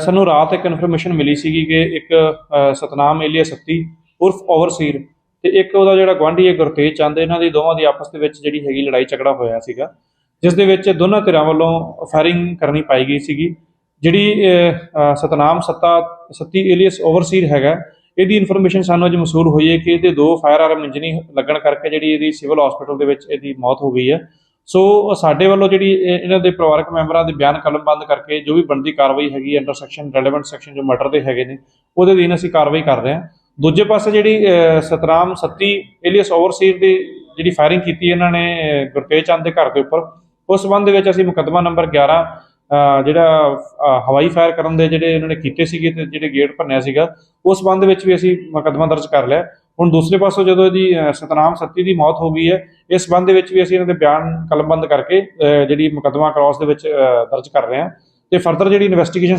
ਸਾਨੂੰ ਰਾਤ ਇੱਕ ਇਨਫੋਰਮੇਸ਼ਨ ਮਿਲੀ ਸੀਗੀ ਕਿ ਇੱਕ ਸਤਨਾਮ ਏਲੀਆ ਸੱਤੀ, ਉਰਫ ਓਵਰਸੀਰ ਤੇ ਇੱਕ ਉਹਦਾ ਜਿਹੜਾ ਗਵਾਂਢੀ ਹੈ ਗੁਰਤੇਜ ਚੰਦ, ਇਹਨਾਂ ਦੀ ਦੋਵਾਂ ਦੀ ਆਪਸ ਦੇ ਵਿੱਚ ਜਿਹੜੀ ਹੈਗੀ ਲੜਾਈ ਝਗੜਾ ਹੋਇਆ ਸੀਗਾ, ਜਿਸ ਦੇ ਵਿੱਚ ਦੋਨਾਂ ਧਿਰਾਂ ਵੱਲੋਂ ਫਾਇਰਿੰਗ ਕਰਨੀ ਪਾਈ ਗਈ ਸੀਗੀ, ਜਿਹੜੀ ਸਤਨਾਮ ਸੱਤਾ, ਸੱਤੀ ਏਲੀਅਸ ਓਵਰਸੀਰ ਹੈਗਾ, ਇਹਦੀ ਇਨਫੋਰਮੇਸ਼ਨ ਸਾਨੂੰ ਅੱਜ ਮਸੂਲ ਹੋਈ ਹੈ ਕਿ ਇਹਦੇ ਦੋ ਫਾਇਰ ਆਰਮ ਇੰਜਨੀ ਲੱਗਣ ਕਰਕੇ ਜਿਹੜੀ ਇਹਦੀ ਸਿਵਲ ਹਸਪੀਟਲ ਦੇ ਵਿੱਚ ਇਹਦੀ ਮੌਤ ਹੋ ਗਈ ਹੈ। ਸੋ ਸਾਡੇ ਵੱਲੋਂ ਜਿਹੜੀ ਇਹਨਾਂ ਦੇ ਪਰਿਵਾਰਕ ਮੈਂਬਰਾਂ ਦੇ ਬਿਆਨ ਕਲਮਬੰਦ ਕਰਕੇ ਜੋ ਵੀ ਬਣਦੀ ਕਾਰਵਾਈ ਹੈਗੀ ਅੰਡਰ ਸੈਕਸ਼ਨ ਰੈਲੇਵੈਂਟ ਸੈਕਸ਼ਨ ਜੋ ਮਰਡਰ ਦੇ ਹੈਗੇ ਨੇ ਉਹਦੇ ਅਧੀਨ ਅਸੀਂ ਕਾਰਵਾਈ ਕਰ ਰਹੇ ਹਾਂ। ਦੂਜੇ ਪਾਸੇ ਜਿਹੜੀ ਅਹ, ਸਤਰਾਮ ਸੱਤੀ ਏਲੀਅਸ ਓਵਰਸੀਰ ਦੀ ਜਿਹੜੀ ਫਾਇਰਿੰਗ ਕੀਤੀ ਇਹਨਾਂ ਨੇ ਅਹ, ਗੁਰਤੇਜ ਚੰਦ ਦੇ ਘਰ ਦੇ ਉੱਪਰ ਉਸ ਸੰਬੰਧ ਦੇ ਵਿੱਚ ਅਸੀਂ ਮੁਕੱਦਮਾ ਨੰਬਰ 11 ਜਿਹੜਾ ਹਵਾਈ ਫਾਇਰ ਕਰਨ ਦੇ ਜਿਹੜੇ ਇਹਨਾਂ ਨੇ ਕੀਤੇ ਸੀਗੇ ਤੇ ਜਿਹੜੇ ਗੇਟ ਭੰਨਿਆ ਸੀਗਾ ਉਸ ਸੰਬੰਧ ਵਿੱਚ ਵੀ ਅਸੀਂ ਮੁਕੱਦਮਾ ਦਰਜ ਕਰ ਲਿਆ। ਹੁਣ ਦੂਸਰੇ ਪਾਸੋਂ ਜਦੋਂ ਇਹਦੀ ਸਤਨਾਮ ਸੱਤੀ ਦੀ ਮੌਤ ਹੋ ਗਈ ਹੈ ਇਸ ਸੰਬੰਧ ਦੇ ਵਿੱਚ ਵੀ ਅਸੀਂ ਇਹਨਾਂ ਦੇ ਬਿਆਨ ਕਲਮਬੰਦ ਕਰਕੇ ਜਿਹੜੀ ਮੁਕੱਦਮਾ ਕ੍ਰਾਸ ਦੇ ਵਿੱਚ ਦਰਜ ਕਰ ਰਹੇ ਹਾਂ। ਤੇ ਫਰਦਰ ਜਿਹੜੀ ਇਨਵੈਸਟੀਗੇਸ਼ਨ